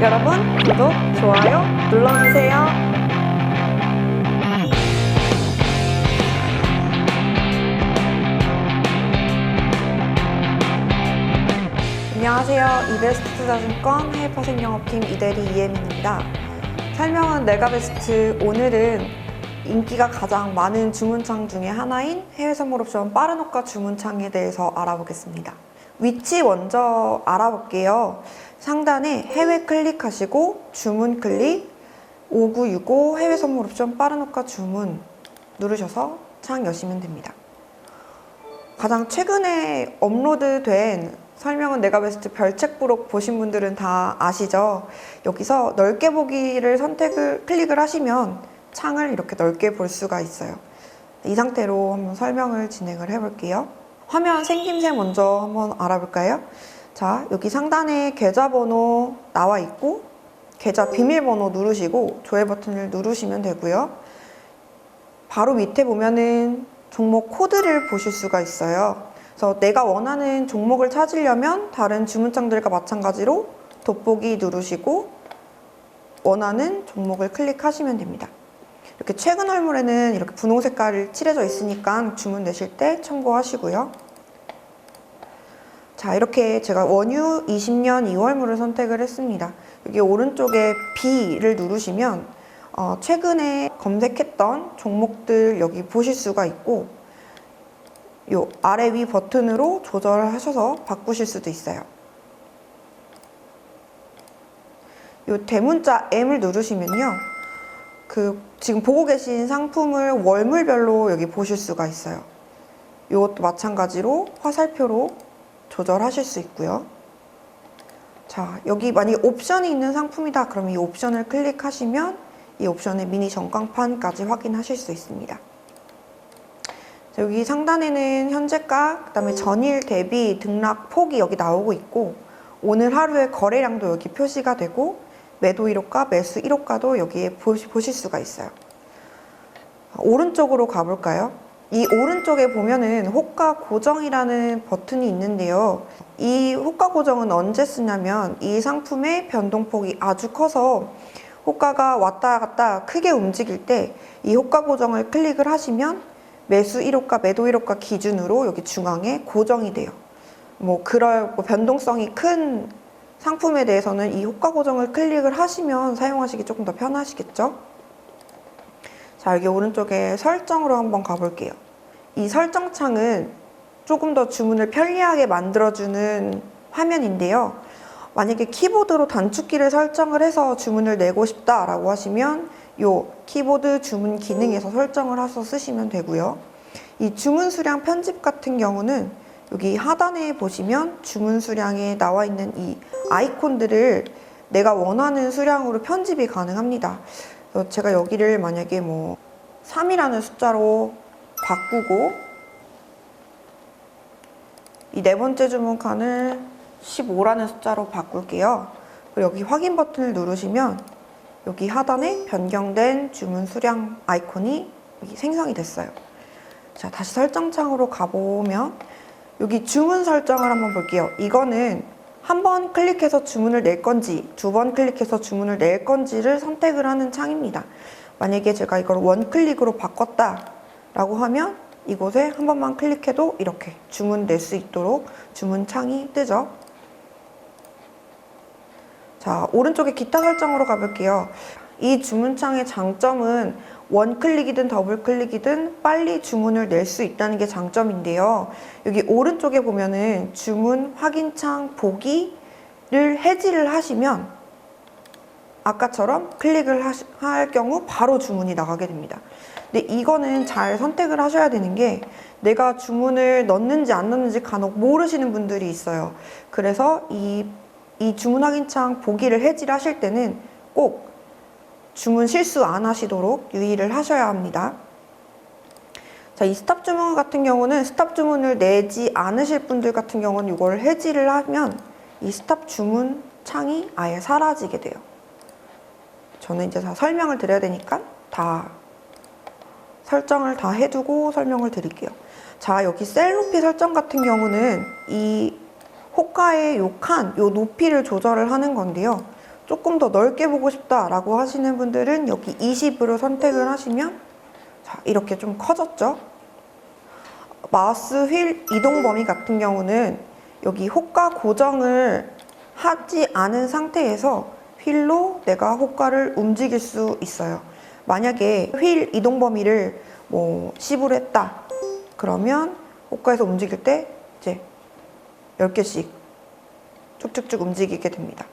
여러분 구독, 좋아요 눌러주세요. 안녕하세요. 이베스트 투자증권 해외파생 영업팀 이대리 이예민입니다. 설명은 내가베스트 오늘은 인기가 가장 많은 주문창 중에 하나인 해외 선물 옵션 빠른 호가 주문창에 대해서 알아보겠습니다. 위치 먼저 알아볼게요. 상단에 해외 클릭하시고 주문 클릭 5965 해외 선물 옵션 빠른 호가 주문 누르셔서 창 여시면 됩니다. 가장 최근에 업로드 된 설명은 내가 베스트 별책 부록 보신 분들은 다 아시죠? 여기서 넓게 보기를 선택을 클릭을 하시면 창을 이렇게 넓게 볼 수가 있어요. 이 상태로 한번 설명을 진행을 해볼게요. 화면 생김새 먼저 한번 알아볼까요? 자, 여기 상단에 계좌번호 나와 있고 계좌 비밀번호 누르시고 조회 버튼을 누르시면 되고요. 바로 밑에 보면은 종목 코드를 보실 수가 있어요. 그래서 내가 원하는 종목을 찾으려면 다른 주문창들과 마찬가지로 돋보기 누르시고 원하는 종목을 클릭하시면 됩니다. 이렇게 최근 얼물에는 이렇게 분홍 색깔이 칠해져 있으니까 주문 내실 때 참고하시고요. 자, 이렇게 제가 원유 20년 2월물을 선택을 했습니다. 여기 오른쪽에 B를 누르시면 어, 최근에 검색했던 종목들 여기 보실 수가 있고 요 아래 위 버튼으로 조절하셔서 바꾸실 수도 있어요. 요 대문자 M을 누르시면요. 그 지금 보고 계신 상품을 월물별로 여기 보실 수가 있어요. 이것도 마찬가지로 화살표로 조절하실 수 있고요. 자, 여기 만약 옵션이 있는 상품이다. 그럼 이 옵션을 클릭하시면 이 옵션의 미니 전광판까지 확인하실 수 있습니다. 자, 여기 상단에는 현재가, 그 다음에 전일 대비 등락 폭이 여기 나오고 있고 오늘 하루의 거래량도 여기 표시가 되고 매도 1호가, 매수 1호가도 여기에 보실 수가 있어요. 오른쪽으로 가볼까요? 이 오른쪽에 보면은 호가 고정이라는 버튼이 있는데요. 이 호가 고정은 언제 쓰냐면 이 상품의 변동폭이 아주 커서 호가가 왔다 갔다 크게 움직일 때 이 호가 고정을 클릭을 하시면 매수 1호가, 매도 1호가 기준으로 여기 중앙에 고정이 돼요. 뭐 그럴 뭐 변동성이 큰 상품에 대해서는 이 호가 고정을 클릭을 하시면 사용하시기 조금 더 편하시겠죠? 자, 여기 오른쪽에 설정으로 한번 가볼게요. 이 설정 창은 조금 더 주문을 편리하게 만들어주는 화면인데요. 만약에 키보드로 단축키를 설정을 해서 주문을 내고 싶다 라고 하시면 요 키보드 주문 기능에서 설정을 해서 쓰시면 되고요. 이 주문 수량 편집 같은 경우는 여기 하단에 보시면 주문 수량에 나와 있는 이 아이콘들을 내가 원하는 수량으로 편집이 가능합니다. 그래서 제가 여기를 만약에 뭐 3이라는 숫자로 바꾸고 이 네 번째 주문 칸을 15라는 숫자로 바꿀게요. 그리고 여기 확인 버튼을 누르시면 여기 하단에 변경된 주문 수량 아이콘이 생성이 됐어요. 자, 다시 설정 창으로 가보면 여기 주문 설정을 한번 볼게요. 이거는 한 번 클릭해서 주문을 낼 건지 두 번 클릭해서 주문을 낼 건지를 선택을 하는 창입니다. 만약에 제가 이걸 원 클릭으로 바꿨다 라고 하면 이곳에 한 번만 클릭해도 이렇게 주문 낼 수 있도록 주문 창이 뜨죠. 자, 오른쪽에 기타 설정으로 가볼게요. 이 주문창의 장점은 원클릭이든 더블클릭이든 빨리 주문을 낼 수 있다는 게 장점인데요. 여기 오른쪽에 보면은 주문 확인창 보기를 해지를 하시면 아까처럼 클릭을 하시, 할 경우 바로 주문이 나가게 됩니다. 근데 이거는 잘 선택을 하셔야 되는 게 내가 주문을 넣는지 안 넣는지 간혹 모르시는 분들이 있어요. 그래서 이, 이 주문 확인창 보기를 해지를 하실 때는 꼭 주문 실수 안 하시도록 유의를 하셔야 합니다. 자, 이 스탑 주문 같은 경우는 스탑 주문을 내지 않으실 분들 같은 경우는 이걸 해지를 하면 이 스탑 주문 창이 아예 사라지게 돼요. 저는 이제 다 설명을 드려야 되니까 다 설정을 다 해두고 설명을 드릴게요. 자, 여기 셀 높이 설정 같은 경우는 이 호가의 요 칸, 요 높이를 조절을 하는 건데요. 조금 더 넓게 보고 싶다라고 하시는 분들은 여기 20으로 선택을 하시면 자, 이렇게 좀 커졌죠? 마우스 휠 이동 범위 같은 경우는 여기 호가 고정을 하지 않은 상태에서 휠로 내가 호가를 움직일 수 있어요. 만약에 휠 이동 범위를 뭐 10으로 했다. 그러면 호가에서 움직일 때 이제 10개씩 쭉쭉쭉 움직이게 됩니다.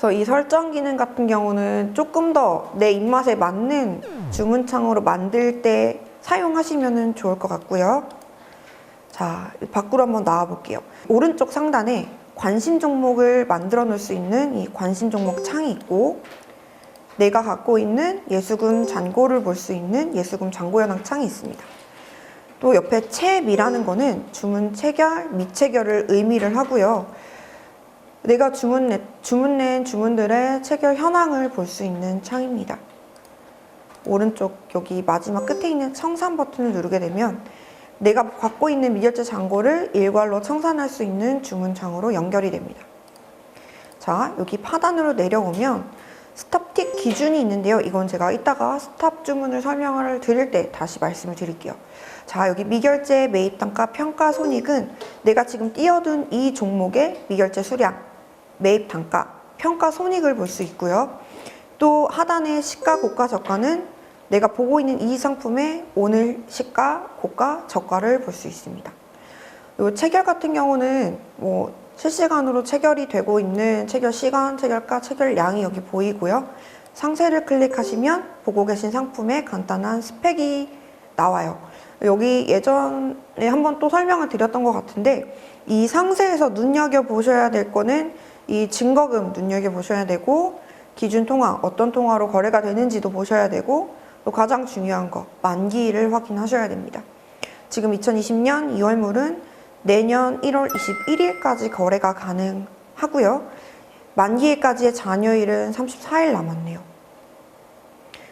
그래서 이 설정 기능 같은 경우는 조금 더 내 입맛에 맞는 주문창으로 만들 때 사용하시면 좋을 것 같고요. 자, 밖으로 한번 나와 볼게요. 오른쪽 상단에 관심 종목을 만들어 놓을 수 있는 이 관심 종목 창이 있고 내가 갖고 있는 예수금 잔고를 볼 수 있는 예수금 잔고 현황 창이 있습니다. 또 옆에 채미라는 거는 주문 체결, 미체결을 의미를 하고요. 내가 주문 내, 주문 낸 주문들의 체결 현황을 볼 수 있는 창입니다. 오른쪽 여기 마지막 끝에 있는 청산 버튼을 누르게 되면 내가 갖고 있는 미결제 잔고를 일괄로 청산할 수 있는 주문창으로 연결이 됩니다. 자, 여기 파단으로 내려오면 스탑틱 기준이 있는데요. 이건 제가 이따가 스탑 주문을 설명을 드릴 때 다시 말씀을 드릴게요. 자, 여기 미결제 매입 단가 평가 손익은 내가 지금 띄어둔 이 종목의 미결제 수량, 매입 단가, 평가 손익을 볼 수 있고요. 또 하단의 시가, 고가, 저가는 내가 보고 있는 이 상품의 오늘 시가, 고가, 저가를 볼 수 있습니다. 요 체결 같은 경우는 뭐 실시간으로 체결이 되고 있는 체결 시간, 체결가, 체결량이 여기 보이고요. 상세를 클릭하시면 보고 계신 상품의 간단한 스펙이 나와요. 여기 예전에 한번 또 설명을 드렸던 것 같은데 이 상세에서 눈여겨 보셔야 될 거는 이 증거금 눈여겨 보셔야 되고 기준 통화 어떤 통화로 거래가 되는지도 보셔야 되고 또 가장 중요한 거 만기를 확인하셔야 됩니다. 지금 2020년 2월물은 내년 1월 21일까지 거래가 가능하고요. 만기일까지의 잔여일은 34일 남았네요.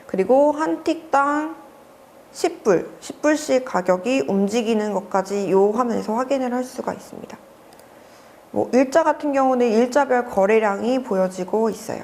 그리고 한 틱당 10불, 10불씩 가격이 움직이는 것까지 이 화면에서 확인을 할 수가 있습니다. 뭐 일자 같은 경우는 일자별 거래량이 보여지고 있어요.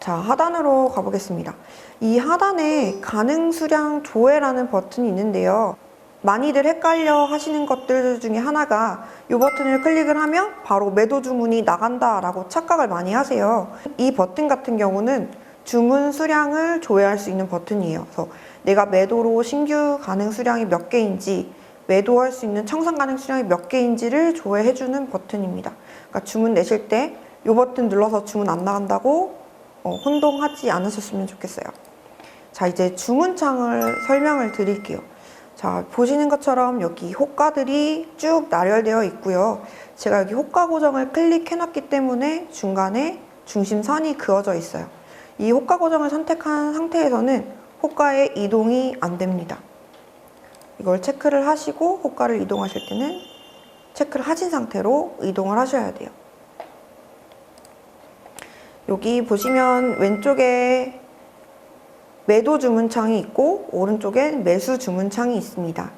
자, 하단으로 가보겠습니다. 이 하단에 가능 수량 조회라는 버튼이 있는데요. 많이들 헷갈려 하시는 것들 중에 하나가 이 버튼을 클릭을 하면 바로 매도 주문이 나간다라고 착각을 많이 하세요. 이 버튼 같은 경우는 주문 수량을 조회할 수 있는 버튼이에요. 그래서 내가 매도로 신규 가능 수량이 몇 개인지 매도할 수 있는 청산 가능 수량이 몇 개인지를 조회해주는 버튼입니다. 그러니까 주문 내실 때 이 버튼 눌러서 주문 안 나간다고 어, 혼동하지 않으셨으면 좋겠어요. 자, 이제 주문창을 설명을 드릴게요. 자, 보시는 것처럼 여기 호가들이 쭉 나열되어 있고요. 제가 여기 호가 고정을 클릭해놨기 때문에 중간에 중심선이 그어져 있어요. 이 호가 고정을 선택한 상태에서는 호가의 이동이 안 됩니다. 이걸 체크를 하시고 호가를 이동하실 때는 체크를 하신 상태로 이동을 하셔야 돼요. 여기 보시면 왼쪽에 매도 주문창이 있고 오른쪽엔 매수 주문창이 있습니다.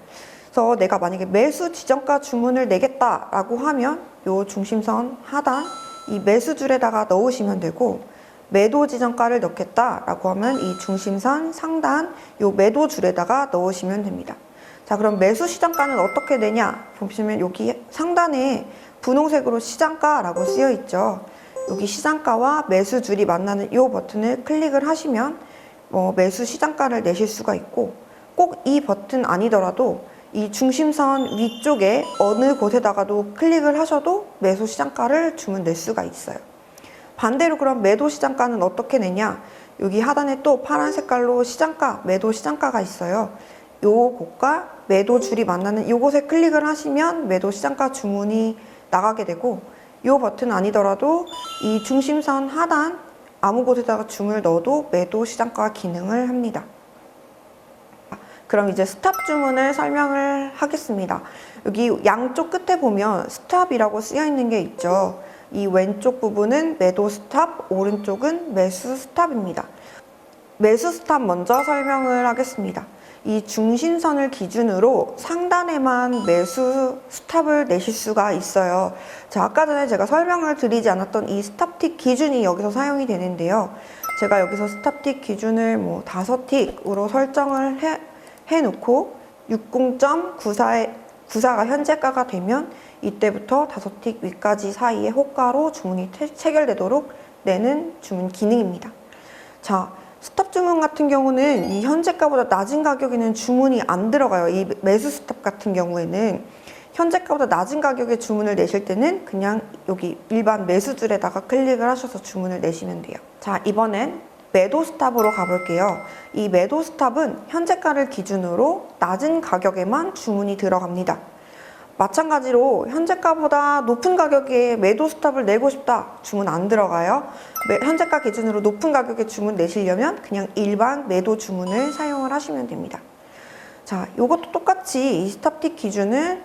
그래서 내가 만약에 매수 지정가 주문을 내겠다라고 하면 요 중심선 하단 이 매수 줄에다가 넣으시면 되고 매도 지정가를 넣겠다라고 하면 이 중심선 상단 요 매도 줄에다가 넣으시면 됩니다. 자, 그럼 매수 시장가는 어떻게 되냐? 보시면 여기 상단에 분홍색으로 시장가라고 쓰여 있죠. 여기 시장가와 매수 줄이 만나는 이 버튼을 클릭을 하시면 뭐 매수 시장가를 내실 수가 있고 꼭 이 버튼 아니더라도 이 중심선 위쪽에 어느 곳에다가도 클릭을 하셔도 매수 시장가를 주문 낼 수가 있어요. 반대로 그럼 매도 시장가는 어떻게 내냐? 여기 하단에 또 파란 색깔로 시장가, 매도 시장가가 있어요. 요 곳과 매도 줄이 만나는 이곳에 클릭을 하시면 매도 시장가 주문이 나가게 되고 이 버튼 아니더라도 이 중심선 하단 아무 곳에다가 줌을 넣어도 매도 시장가 기능을 합니다. 그럼 이제 스탑 주문을 설명을 하겠습니다. 여기 양쪽 끝에 보면 스탑이라고 쓰여 있는 게 있죠. 이 왼쪽 부분은 매도 스탑, 오른쪽은 매수 스탑입니다. 매수 스탑 먼저 설명을 하겠습니다. 이 중심선을 기준으로 상단에만 매수 스탑을 내실 수가 있어요. 자, 아까 전에 제가 설명을 드리지 않았던 이 스탑틱 기준이 여기서 사용이 되는데요. 제가 여기서 스탑틱 기준을 뭐 다섯 틱으로 설정을 해, 해놓고 60.94에 94가 현재가가 되면 이때부터 다섯 틱 위까지 사이의 호가로 주문이 태- 체결되도록 내는 주문 기능입니다. 자, 스탑 주문 같은 경우는 이 현재가보다 낮은 가격에는 주문이 안 들어가요. 이 매수 스탑 같은 경우에는 현재가보다 낮은 가격에 주문을 내실 때는 그냥 여기 일반 매수 줄에다가 클릭을 하셔서 주문을 내시면 돼요. 자, 이번엔 매도 스탑으로 가볼게요. 이 매도 스탑은 현재가를 기준으로 낮은 가격에만 주문이 들어갑니다. 마찬가지로 현재가보다 높은 가격에 매도 스탑을 내고 싶다 주문 안 들어가요 매- 현재가 기준으로 높은 가격에 주문 내시려면 그냥 일반 매도 주문을 사용을 하시면 됩니다 자 이것도 똑같이 이 스탑틱 기준을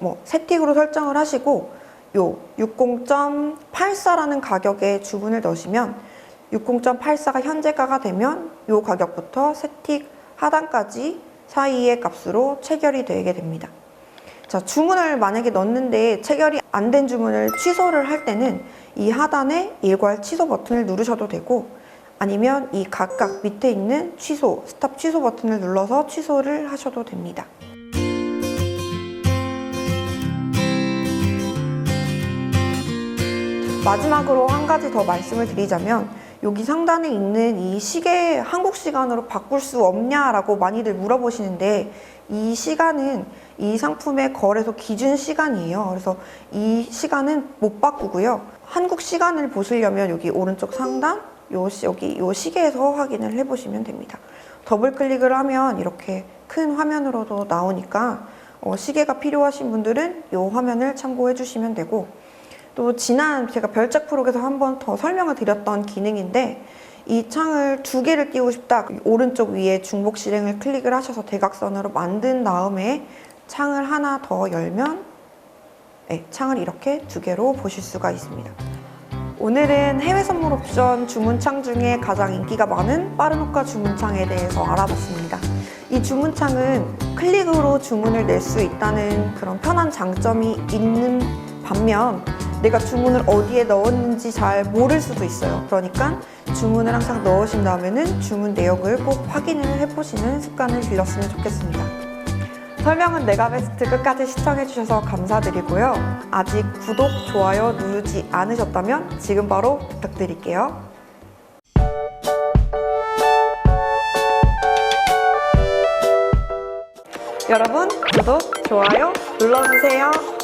뭐 세틱으로 설정을 하시고 요 60.84라는 가격에 주문을 넣으시면 60.84가 현재가가 되면 요 가격부터 세틱 하단까지 사이의 값으로 체결이 되게 됩니다. 자, 주문을 만약에 넣는데 체결이 안 된 주문을 취소를 할 때는 이 하단에 일괄 취소 버튼을 누르셔도 되고 아니면 이 각각 밑에 있는 취소, 스탑 취소 버튼을 눌러서 취소를 하셔도 됩니다. 마지막으로 한 가지 더 말씀을 드리자면 여기 상단에 있는 이 시계 한국 시간으로 바꿀 수 없냐라고 많이들 물어보시는데 이 시간은 이 상품의 거래소 기준 시간이에요. 그래서 이 시간은 못 바꾸고요. 한국 시간을 보시려면 여기 오른쪽 상단 요 시- 여기 요 시계에서 확인을 해보시면 됩니다. 더블 클릭을 하면 이렇게 큰 화면으로도 나오니까 어, 시계가 필요하신 분들은 요 화면을 참고해 주시면 되고 또 지난 제가 별책 프로에서 한 번 더 설명을 드렸던 기능인데 이 창을 두 개를 띄우고 싶다 오른쪽 위에 중복 실행을 클릭을 하셔서 대각선으로 만든 다음에 창을 하나 더 열면 네, 창을 이렇게 두 개로 보실 수가 있습니다. 오늘은 해외 선물 옵션 주문창 중에 가장 인기가 많은 빠른 호가 주문창에 대해서 알아봤습니다. 이 주문창은 클릭으로 주문을 낼 수 있다는 그런 편한 장점이 있는 반면 내가 주문을 어디에 넣었는지 잘 모를 수도 있어요. 그러니까 주문을 항상 넣으신 다음에는 주문 내역을 꼭 확인을 해보시는 습관을 들였으면 좋겠습니다. 설명은 내가 베스트 끝까지 시청해주셔서 감사드리고요. 아직 구독, 좋아요 누르지 않으셨다면 지금 바로 부탁드릴게요. 여러분, 구독, 좋아요 눌러주세요.